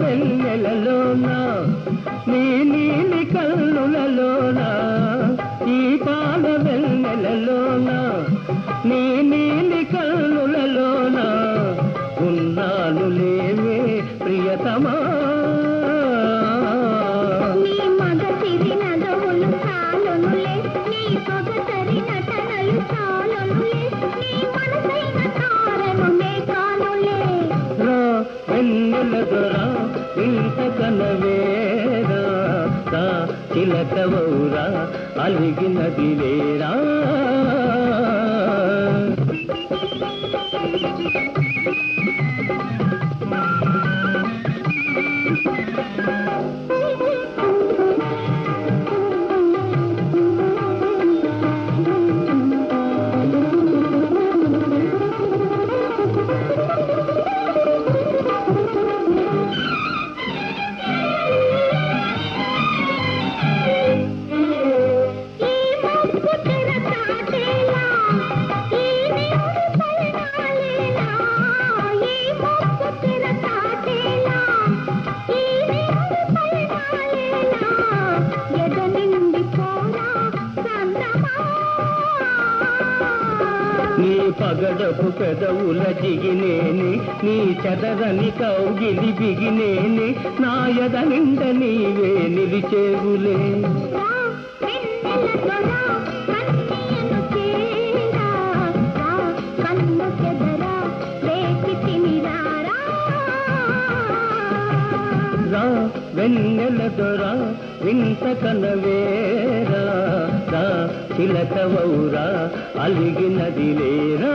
వెన్నెలలోన? నీ నీలి కన్నులలోన? ఈ పాల వెన్నెలలోన? నీ నీలి కన్నులలోన? ఉన్నాను లేవే ప్రియతమా. వెన్నెల దొరా కనవేరా చిలకవౌరా అలిగినది లేరా పగడపు పెదవుల జిగినేని నీ చదరని కౌగిలి బిగినేని నాయద నిండ నీవే నిలిచేవులే. రా వెన్నెల దొరా వింత కనవేరా రా చిలకవౌరా అలిగినది లేరా.